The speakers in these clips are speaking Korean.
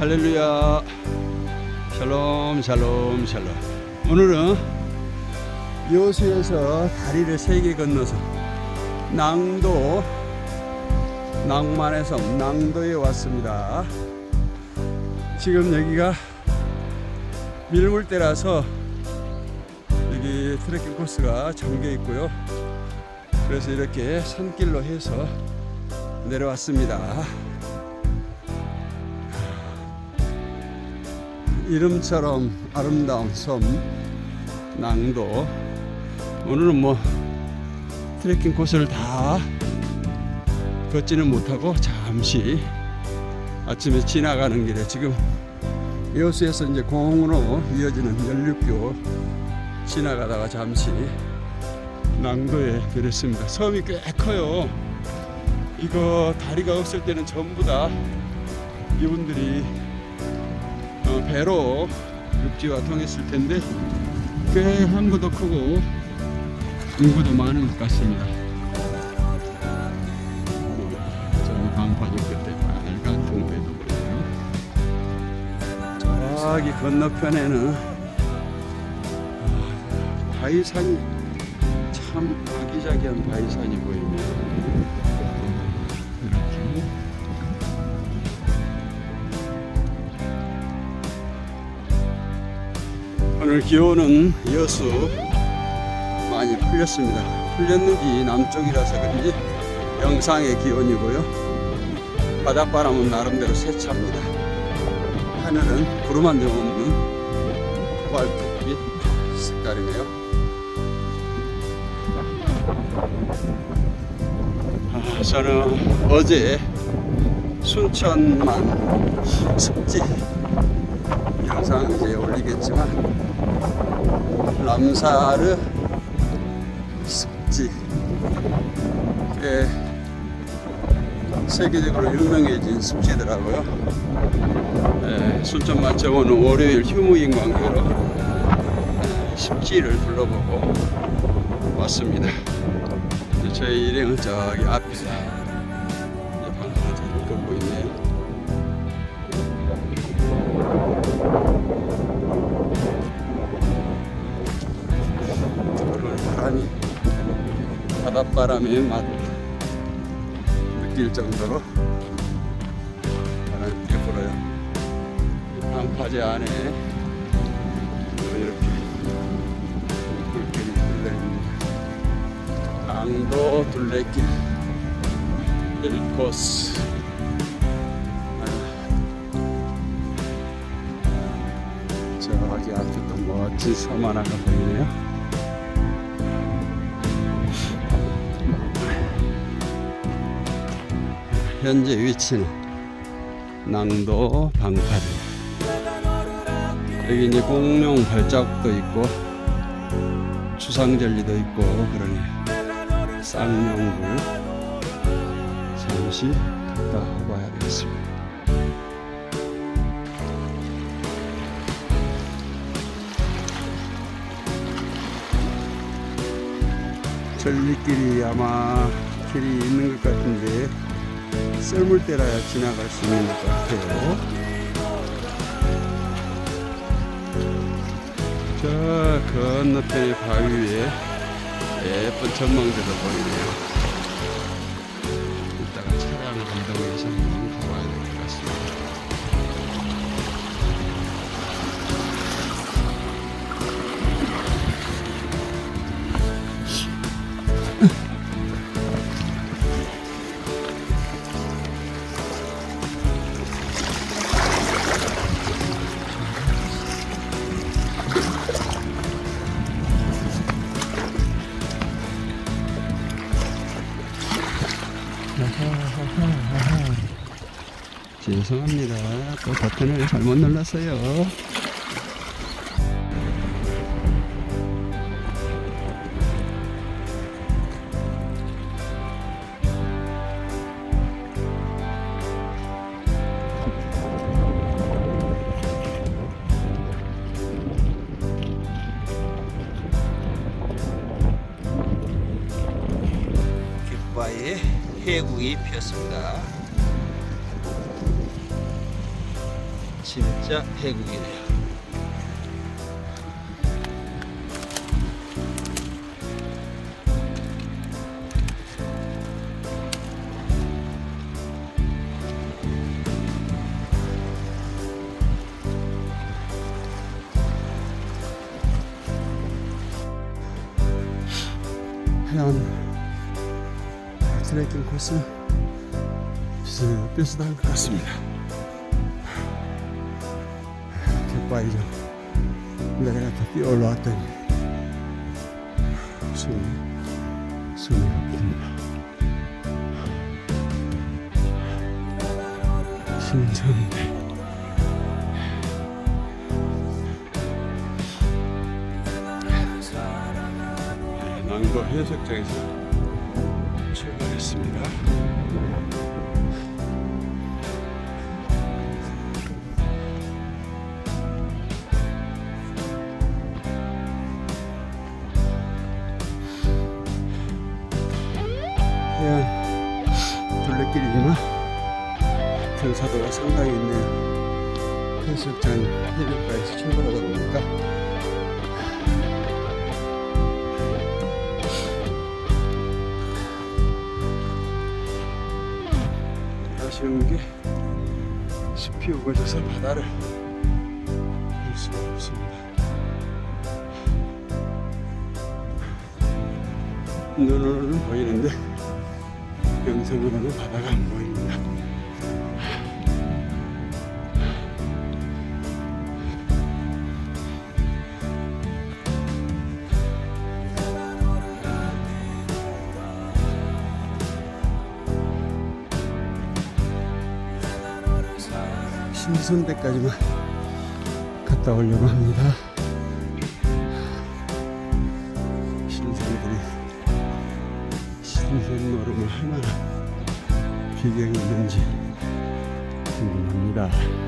할렐루야. 샬롬, 샬롬, 샬롬. 오늘은 여수에서 다리를 세 개 건너서 낭도, 낭만의 섬, 낭도에 왔습니다. 지금 여기가 밀물대라서 여기 트레킹 코스가 잠겨 있고요. 그래서 이렇게 산길로 해서 내려왔습니다. 이름처럼 아름다운 섬 낭도 오늘은 뭐 트레킹 코스를 다 걷지는 못하고 잠시 아침에 지나가는 길에 지금 여수에서 이제 공으로 이어지는 연륙교 지나가다가 잠시 낭도에 들었습니다. 섬이 꽤 커요. 이거 다리가 없을 때는 전부 다 이분들이 어, 배로 육지와 통했을 텐데 꽤 항구도 크고 인구도 많은 것 같습니다. 저기 건너편에는 아, 바위산이 참 아기자기한 바위산이 보이네요. 오늘 기온은 여수 많이 풀렸습니다. 풀렸는지 남쪽이라서 그런지 영상의 기온이고요. 바닷바람은 나름대로 세차입니다. 하늘은 구름 한 점 없는 코발트빛 색깔이네요. 아, 저는 어제 순천만 습지 영상 이제 올리겠지만 람사르 습지 꽤 세계적으로 유명해진 습지더라고요. 네, 순천만 저거는 월요일 휴무인 관계로 네, 습지를 둘러보고 왔습니다. 저희 일행은 저기 앞에 바닷바람의 맛 느낄 정도로 바람이 꽤 불어요. 방파제 안에 이렇게 불길이 둘러있습니다. 강도 둘레길 1코스 저기 앞에 또 멋진 섬 하나가 보이네요 현재 위치는 낭도 방파제 여기 이제 공룡 발자국도 있고 추상젤리도 있고 그러네요 쌍용굴 잠시 갔다 와봐야 되겠습니다. 전리길이 아마 길이 있는 것 같은데 썰물 때라야 지나갈 수 있는 것 같아요. 저 건너편의 바위 위에 예쁜 전망대도 보이네요. 이따가 차량을 이동해서 한번 가봐야 될 것 같습니다. 죄송합니다. 또 버튼을 잘못 눌렀어요. 깃바에 해국이 피었습니다. 진짜 태국이네요. 해안 트레킹 코스 비슷비슷한 것 같습니다. 갯바위 좀 내려갔다 뛰어 올라왔더니 숨이 숨이 rop니다. 신선한데 난거 해수욕장에서 출발했습니다. 경사도가 상당히 있네요. 해수욕장 해변가에서 출발하다 보니까 아쉬운 게 숲이 우거져서 바다를 볼 수가 없습니다. 눈으로는 보이는데 영상으로는 바다가 안 보입니다. 신선대까지만 갔다 오려고 합니다. 신선들이 신선 노름을 얼마나 비경이 있는지 궁금합니다.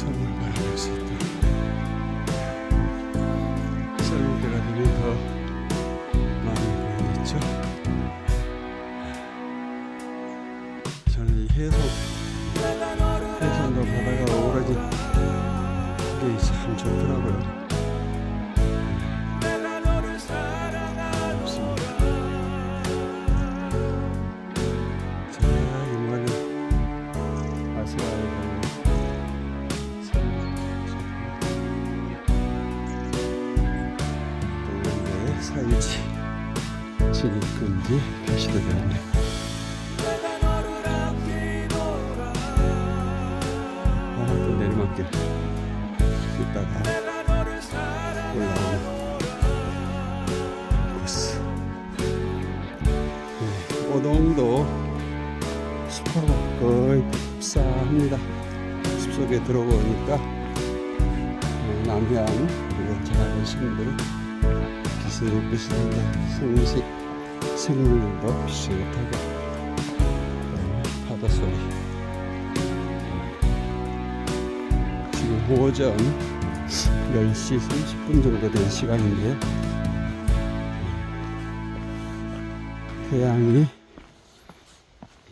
섬 또 내리막길 이따가 올라오는 코스. 네, 오동도 숲하고 거의 흡사합니다. 숲속에 들어오니까 어, 남해안 그리고 잘 아시는 비슷비슷한데 생식 생물도 비슷하고 어, 파도 소리 오전 10시 30분 정도 된 시간인데요 태양이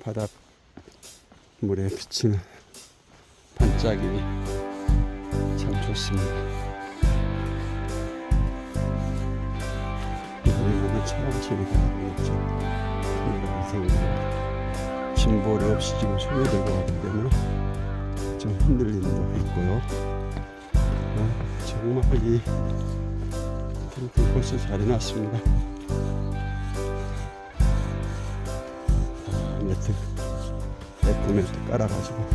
바닷물에 비치는 반짝임이 참 좋습니다. 우리나라 체험체리가 하고 있죠. 동생들 짐벌이 없이 지금 들고 가기 때문에 좀 흔들림도 있고요. 아, 정말 이 캠핑 코스 잘 해놨습니다. 아, 매트 에코 매트 깔아가지고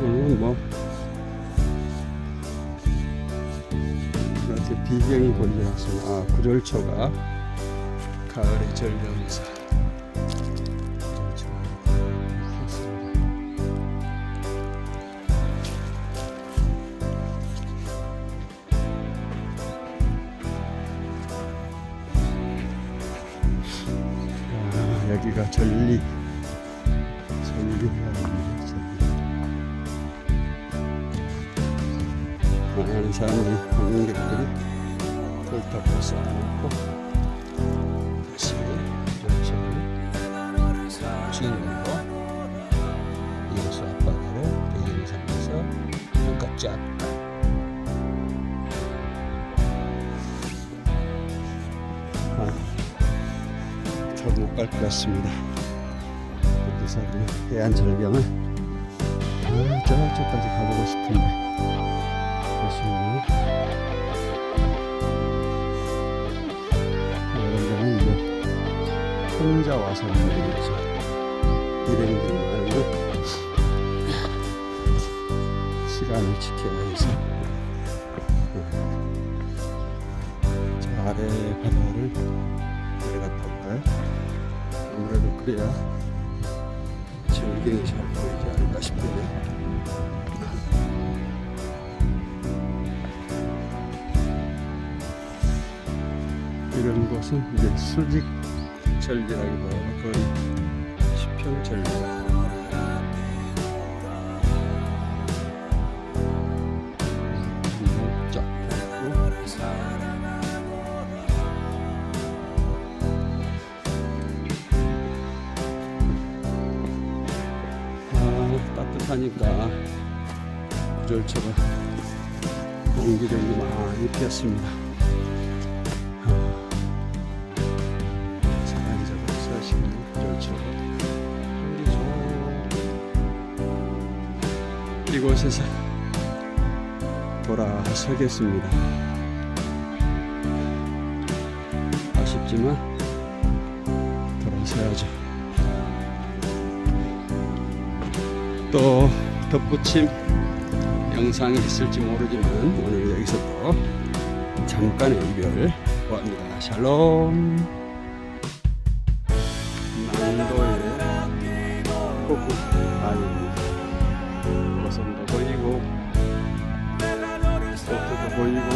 물론 뭐 이렇게 비경이 걸려왔습니다. 아 구절초가 가을의 절경사 아, 여기가 전리 전리가 전리. 많은 사람들이 관객들이 돌탑을 쌓아놓고 눈까지 쫙 잘못 갈 것 같습니다. 해안 절경을 아, 저쪽까지 가보고 싶은데 데는 이제 혼자 와서. 일행들이 시간을 지켜야 해서 저 아래 바다를 내려갔다 올까요? 아무래도 그래야 절경이 잘 보이지 않을까 싶은데 이런 곳은 이제 수직 절리라기보다 거의 수평 쫙 하니까 구절처럼 공기력이 많이 피었습니다. 자, 이제 사시는 구절처럼 이곳에서 돌아서겠습니다. 아쉽지만 돌아서야죠. 또 덧붙임 영상이 있을지 모르지만 오늘 여기서 또 잠깐의 이별 구합니다. 샬롬 난도의 폭우 아닙니다. 고성도 보이고 보트도 보이고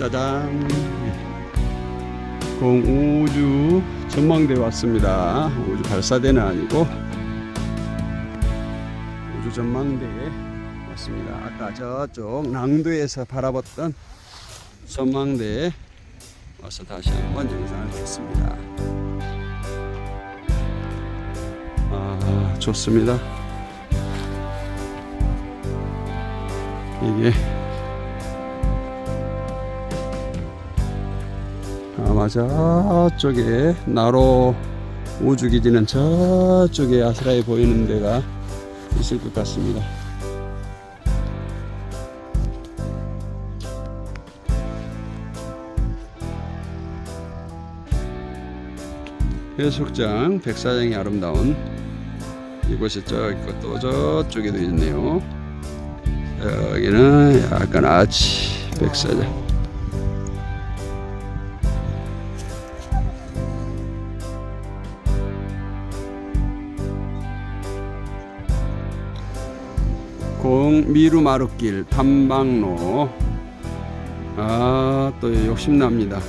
짜잔 공우주 전망대 왔습니다. 우주 발사대는 아니고 우주 전망대에 왔습니다. 아까 저쪽 낭도에서 바라봤던 전망대에 와서 다시 한번 영상을 찍습니다. 아 좋습니다. 이게 아마 저쪽에 나로 우주기 지는 저쪽에 아스라에 보이는 데가 있을 것 같습니다. 해수욕장 백사장이 아름다운 이곳이 저 있고 또 저쪽에도 있네요. 여기는 약간 아치 백사장. 공 미루 마루길 탐방로. 아 또 욕심납니다.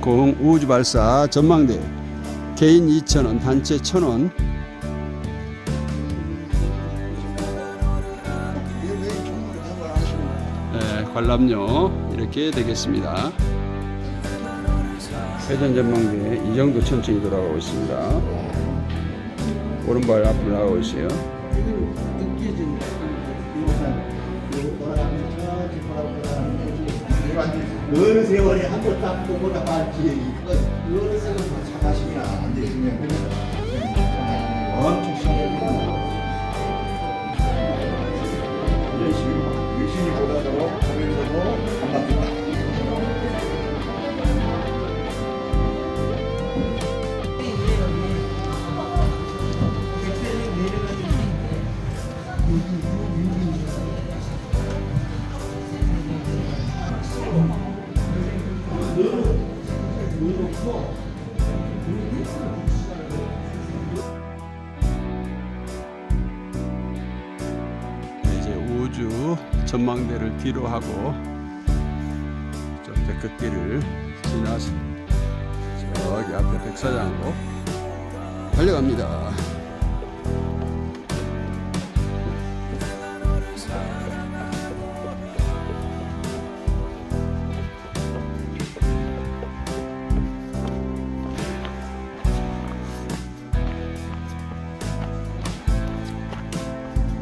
공 우주 발사 전망대. 개인 2,000원 단체 1,000원. 네, 관람료 이렇게 되겠습니다. 회전 전망대 이 정도 천천히 돌아가고 있습니다. 오른발 앞으로 나가고 있어요. 느껴진다. 어느 세월에 한 번 딱 보고다 말지 이거 어느 세월에 참하시면 안 되시면 엄청 뒤로 하고 저 데크길을 지나서 저기 앞에 백사장으로 달려갑니다.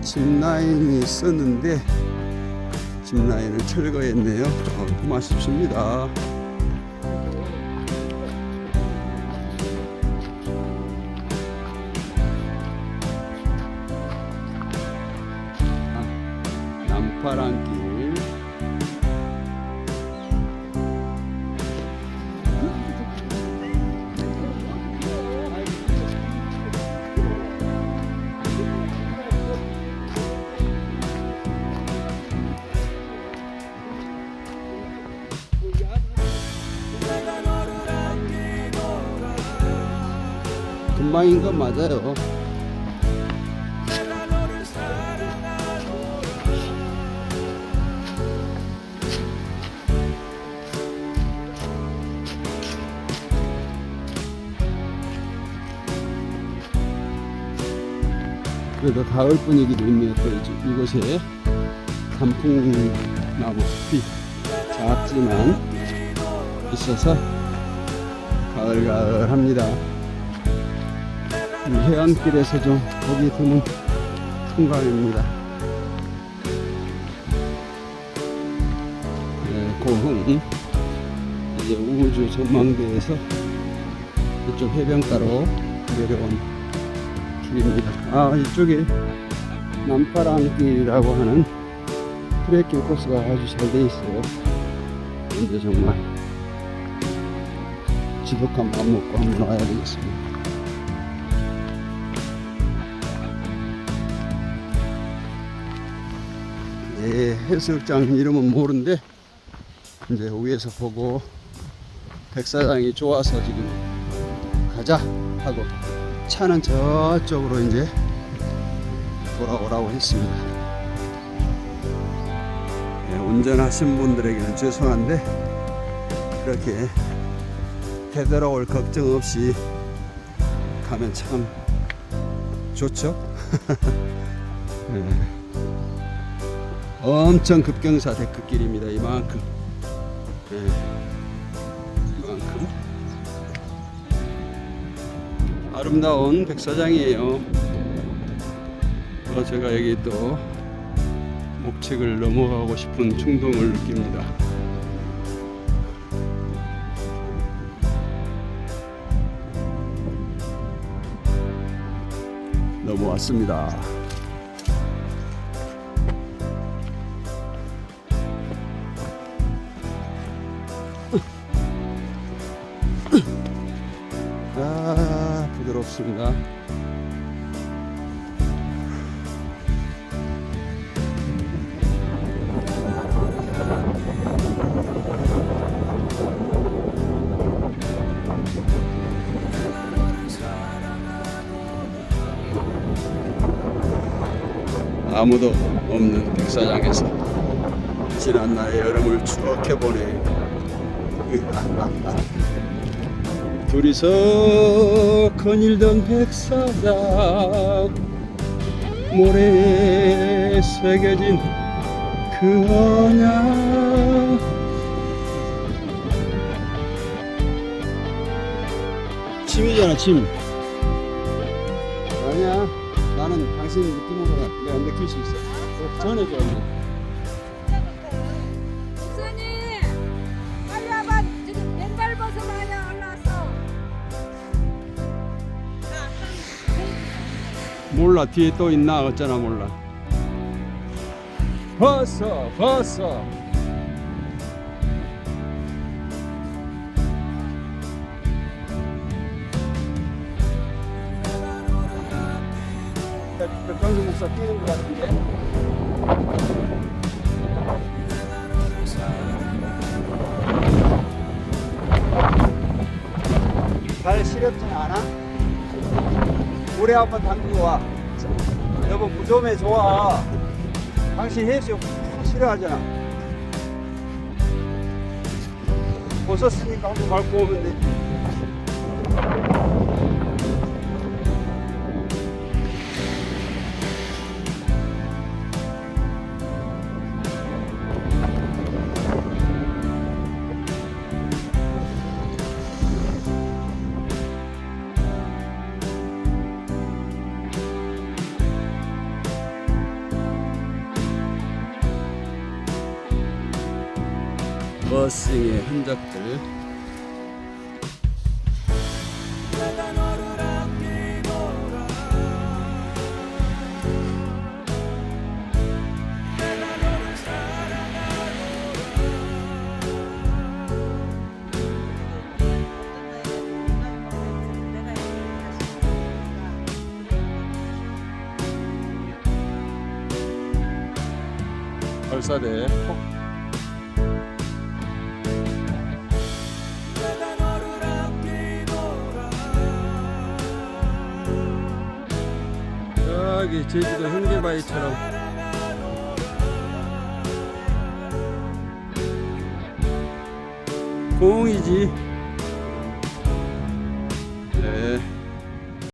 짚라인이 있었는데 짚라인을 철거했네요. 조금 아쉽습니다. 금방인 건 맞아요. 그래도 가을 분위기도 있네요. 또 이곳에 단풍나무 숲이 작지만 있어서 가을가을합니다. 이 해안길에서 좀 보기 드문 풍광입니다. 네, 고흥 이제 우주 전망대에서 이쪽 해변가로 내려온 길입니다. 아 이쪽에 남파랑길이라고 하는 트레킹 코스가 아주 잘 돼 있어요. 이제 정말 지독한 마음 먹고 한번 와야 되겠습니다. 예, 해수욕장 이름은 모르는데 이제 위에서 보고 백사장이 좋아서 지금 가자 하고 차는 저쪽으로 이제 돌아오라고 했습니다. 예, 운전하신 분들에게는 죄송한데 이렇게 되돌아올 걱정 없이 가면 참 좋죠. 예. 엄청 급경사 데크길입니다. 이만큼. 예. 이만큼. 아름다운 백사장이에요. 어, 제가 여기 또 목책을 넘어가고 싶은 충동을 느낍니다. 넘어왔습니다. 아 부드럽습니다. 아무도 없는 백사장에서 지난 날의 여름을 추억해 보네. 둘이서 거닐던 백사장 모래에 새겨진 그 언약. 침이잖아 침 아니야 나는 당신 느낌으로 내가 느낄 수 있어. 전해줘 몰라. 뒤에 또 있나? 어쩌나 몰라. 봤어 봤어. 백강수 목사 뛰는 것 같은데 발 시렵진 않아? 물에 한번 담그고 와. 여보 무좀에 좋아. 당신 해수욕 싫어하잖아. 벗었으니까 한번 밟고 오면 되지. 버싱의 흔적들. 벌사대 폭 저기 제주도 현계바위처럼. 공이지